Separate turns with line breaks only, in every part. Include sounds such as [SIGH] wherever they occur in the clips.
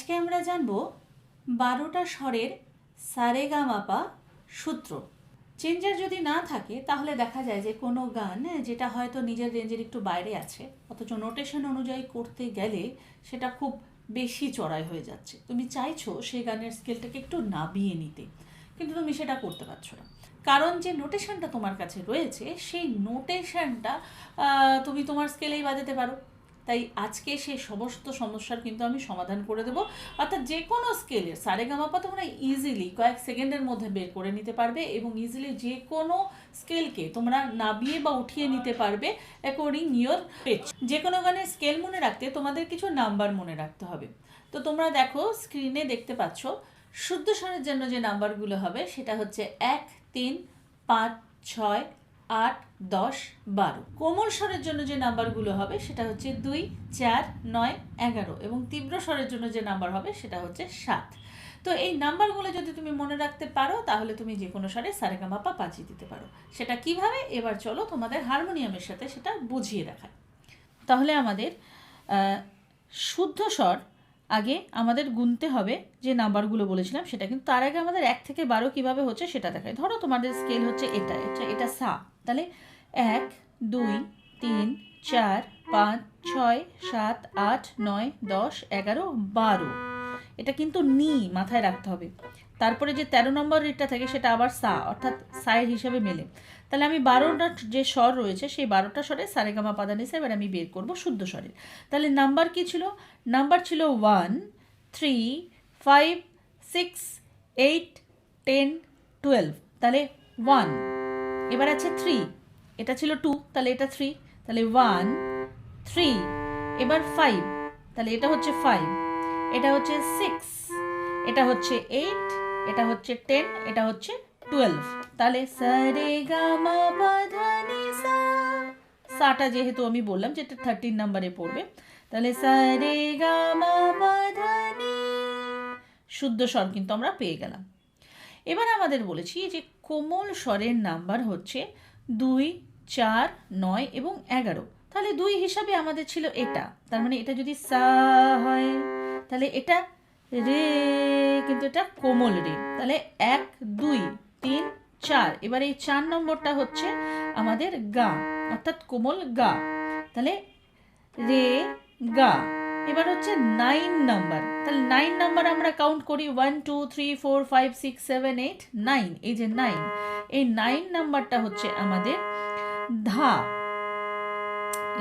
আজকে আমরা জানব বারোটা স্বরের সারেগা মাপা সূত্র চেঞ্জার যদি না থাকে তাহলে দেখা যায় যে কোনো গান হ্যাঁ, যেটা হয়তো নিজের রেঞ্জের একটু বাইরে আছে অথচ নোটেশন অনুযায়ী করতে গেলে সেটা খুব বেশি চড়াই হয়ে যাচ্ছে তুমি চাইছো সেই গানের স্কেলটাকে একটু নাবিয়ে নিতে কিন্তু তুমি সেটা করতে পারছো না কারণ যে নোটেশনটা তোমার কাছে রয়েছে সেই নোটেশনটা তুমি তোমার স্কেলেই বাজাতে পারো তাই আজকে সেই সমস্ত সমস্যার কিন্তু আমি সমাধান করে দেবো অর্থাৎ যে কোনো স্কেলের সারেগামাপা তোমরা ইজিলি কয়েক সেকেন্ডের মধ্যে বের করে নিতে পারবে এবং ইজিলি যে কোনো স্কেলকে তোমরা নাবিয়ে বা উঠিয়ে নিতে পারবে অ্যাকর্ডিং ইয়োর পেচ যে কোনো গানের স্কেল মনে রাখতে তোমাদের কিছু নাম্বার মনে রাখতে হবে তো তোমরা দেখো স্ক্রিনে দেখতে পাচ্ছ শুদ্ধ স্বরের জন্য যে নাম্বারগুলো হবে সেটা হচ্ছে এক তিন পাঁচ ছয় আট দশ বারো কোমল স্বরের জন্য যে নাম্বারগুলো হবে সেটা হচ্ছে দুই চার নয় এগারো এবং তীব্র স্বরের জন্য যে নাম্বার হবে সেটা হচ্ছে সাত তো এই নাম্বারগুলো যদি তুমি মনে রাখতে পারো তাহলে তুমি যে কোনো স্বরে সারেগামাপা বাজিয়ে দিতে পারো সেটা কিভাবে এবার চলো তোমাদের হারমোনিয়ামের সাথে সেটা বুঝিয়ে দেখায় তাহলে আমাদের শুদ্ধ স্বর আগে আমাদের গুনতে হবে যে নাম্বারগুলো বলেছিলাম সেটা কিন্তু তার আগে আমাদের এক থেকে বারো কীভাবে হচ্ছে সেটা দেখায় ধরো তোমাদের স্কেল হচ্ছে এটা আচ্ছা এটা সা তাহলে এক দুই তিন চার পাঁচ ছয় সাত আট নয় দশ এগারো বারো এটা কিন্তু নি মাথায় রাখতে হবে তারপরে যে তেরো নম্বর রেটটা থাকে সেটা আবার সা অর্থাৎ সায়ের হিসাবে মেলে তাহলে আমি বারোটা যে স্বর রয়েছে সেই বারোটা স্বরে সারেগামা পাদানিসা এবার আমি বের করব শুদ্ধ স্বরের তাহলে নাম্বার কি ছিল নাম্বার ছিল one three five six eight ten twelve তাহলে ওয়ান এবার আছে থ্রি এটা ছিল টু তাহলে এটা থ্রি তাহলে ওয়ান থ্রি এবার ফাইভ তাহলে এটা হচ্ছে ফাইভ এটা হচ্ছে সিক্স এটা হচ্ছে এইট এটা হচ্ছে টেন এটা হচ্ছে টুয়েলভ তাহলে সারে গামা সাটা যেহেতু আমি বললাম যে এটা থার্টিন নাম্বারে পড়বে তাহলে সারে গামা বাধানি শুদ্ধ স্বর কিন্তু আমরা পেয়ে গেলাম এবার আমাদের বলেছি যে কোমল স্বরের নাম্বার হচ্ছে দুই চার নয় এবং এগারো তাহলে দুই হিসাবে আমাদের ছিল এটা তার মানে এটা যদি সা হয় তাহলে এটা রে কিন্তু এটা কোমল রে তাহলে এক দুই তিন চার এবার এই চার নম্বরটা হচ্ছে আমাদের গা অর্থাৎ কোমল গা তাহলে রে গা এবার হচ্ছে নাইন নাম্বার তাহলে নাইন নাম্বার আমরা কাউন্ট করি one two three four five six seven eight nine এই যে নাইন এই নাইন নাম্বারটা হচ্ছে আমাদের ধা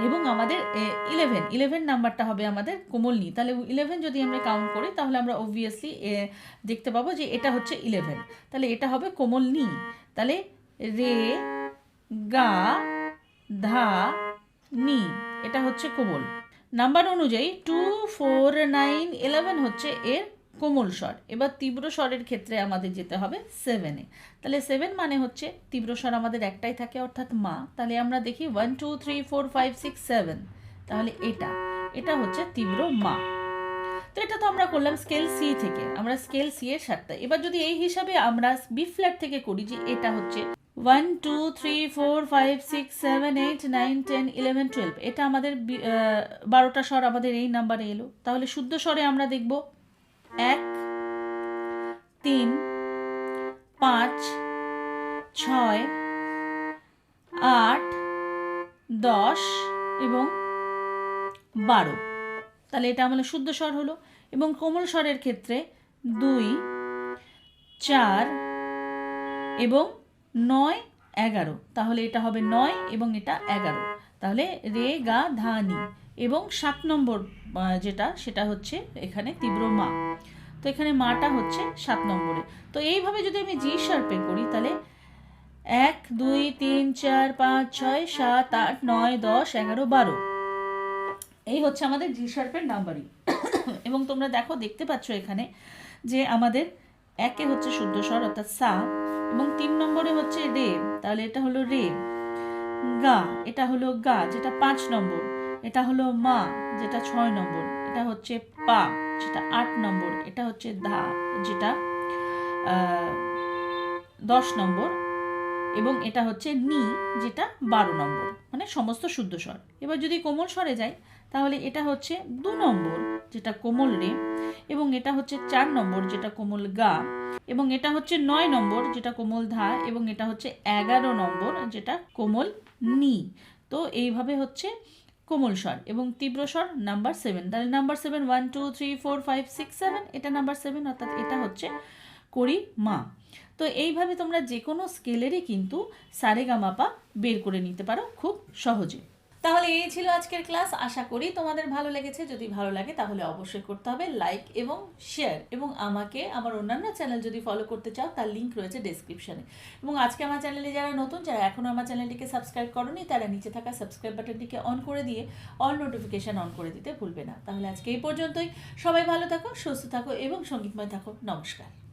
এবং আমাদের ইলেভেন ইলেভেন নাম্বারটা হবে আমাদের কোমলনি তাহলে ইলেভেন যদি আমরা কাউন্ট করি তাহলে আমরা অবভিয়াসলি দেখতে পাবো যে এটা হচ্ছে ইলেভেন তাহলে এটা হবে কোমলনি তাহলে রে গা ধা নি এটা হচ্ছে কোমল নাম্বার অনুযায়ী টু ফোর নাইন ইলেভেন হচ্ছে এর কোমল স্বর এবার তীব্র স্বরের ক্ষেত্রে আমাদের যেতে হবে সেভেনে তাহলে সেভেন মানে হচ্ছে তীব্র স্বর আমাদের একটাই থাকে অর্থাৎ মা তাহলে আমরা দেখি one two three four five six seven তাহলে এটা এটা হচ্ছে তীব্র মা তো এটা তো আমরা করলাম স্কেল সি থেকে আমরা স্কেল সি এর সাতটা এবার যদি এই হিসাবে আমরা বি ফ্ল্যাট থেকে করি যে এটা হচ্ছে one two three four five six seven eight nine ten eleven twelve এটা আমাদের বারোটা স্বর আমাদের এই নাম্বারে এলো তাহলে শুদ্ধ স্বরে আমরা দেখবো এক তিন পাঁচ ছয় আট দশ এবং বারো তাহলে এটা আমাদের শুদ্ধ স্বর হলো এবং কোমল স্বরের ক্ষেত্রে দুই চার এবং নয় এগারো তাহলে এটা হবে নয় এবং এটা এগারো তাহলে রে গা ধানি এবং সাত নম্বর যেটা সেটা হচ্ছে এখানে তীব্র মা তো এখানে মাটা হচ্ছে সাত নম্বরে তো এইভাবে যদি আমি জি শার্পে করি তাহলে এক দুই তিন চার পাঁচ ছয় সাত আট নয় দশ এগারো বারো এই হচ্ছে আমাদের জি শার্পের নাম্বারিং [COUGHS] এবং তোমরা দেখো দেখতে পাচ্ছ এখানে যে আমাদের একে হচ্ছে শুদ্ধ স্বর অর্থাৎ সা এবং তিন নম্বরে হচ্ছে রে তাহলে এটা হলো রে গা এটা হলো গা যেটা পাঁচ নম্বর এটা হলো মা যেটা ছয় নম্বর এটা হচ্ছে পা যেটা আট নম্বর এটা হচ্ছে ধা যেটা দশ নম্বর এবং এটা হচ্ছে নি যেটা বারো নম্বর মানে সমস্ত শুদ্ধ স্বর এবার যদি কোমল স্বরে যাই তাহলে এটা হচ্ছে দু নম্বর যেটা কোমল রে এবং এটা হচ্ছে চার নম্বর যেটা কোমল গা এবং এটা হচ্ছে নয় নম্বর যেটা কোমল ধা এবং এটা হচ্ছে এগারো নম্বর যেটা কোমল নি তো এইভাবে হচ্ছে কোমল স্বর এবং তীব্র স্বর নাম্বার সেভেন তাহলে number seven one two three four five six seven এটা নাম্বার সেভেন অর্থাৎ এটা হচ্ছে করি মা তো এইভাবে তোমরা যে কোনো স্কেলেরই কিন্তু মাপা বের করে নিতে পারো খুব সহজে তাহলে এই ছিল আজকের ক্লাস আশা করি তোমাদের ভালো লেগেছে যদি ভালো লাগে তাহলে অবশ্যই করতে হবে লাইক এবং শেয়ার এবং আমাকে আমার অন্যান্য চ্যানেল যদি ফলো করতে চাও তার লিঙ্ক রয়েছে ডিসক্রিপশানে এবং আজকে আমার চ্যানেলে যারা নতুন যারা এখনও আমার চ্যানেলটিকে সাবস্ক্রাইব করনি তারা নিচে থাকা সাবস্ক্রাইব বাটনটিকে অন করে দিয়ে অল নোটিফিকেশান অন করে দিতে ভুলবে না তাহলে আজকে এই পর্যন্তই সবাই ভালো থাকো সুস্থ থাকো এবং সঙ্গীতময় থাকো নমস্কার